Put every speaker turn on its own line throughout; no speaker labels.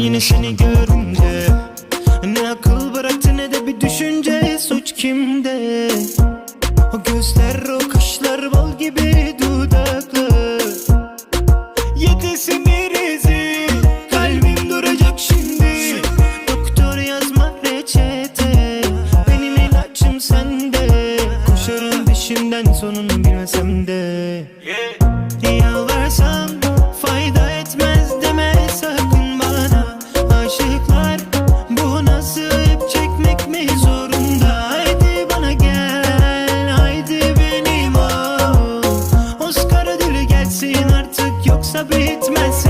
Yine seni görünce Ne akıl bıraktı ne de bir düşünce Suç kimde? O gözler o kaşlar bal gibi dudaklı. Yetesin birizi Kalbim duracak şimdi. Doktor yazma reçete Benim ilacım sende. Koşarım peşinden sonunu bilmesem de. Yalvarsam
sabretmezsin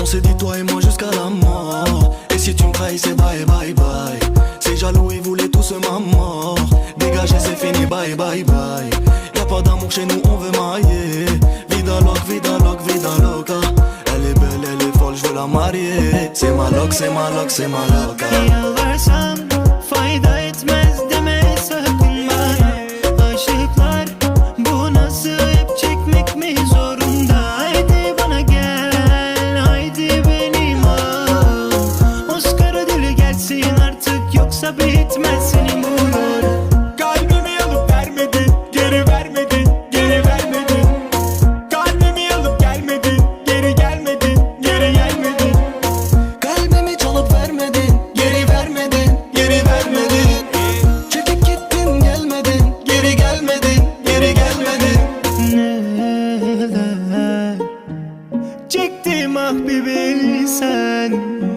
On s'est dit toi et moi jusqu'à la mort. Et si tu me trahis c'est bye bye bye. C'est jaloux ils voulaient tous ma mort. Dégagez c'est fini bye bye bye. Y'a pas d'amour chez nous on veut mailler Vida loc vida loc vida loca. Elle est belle elle est folle je veux la marier. C'est ma loc c'est ma loc c'est ma loca
listen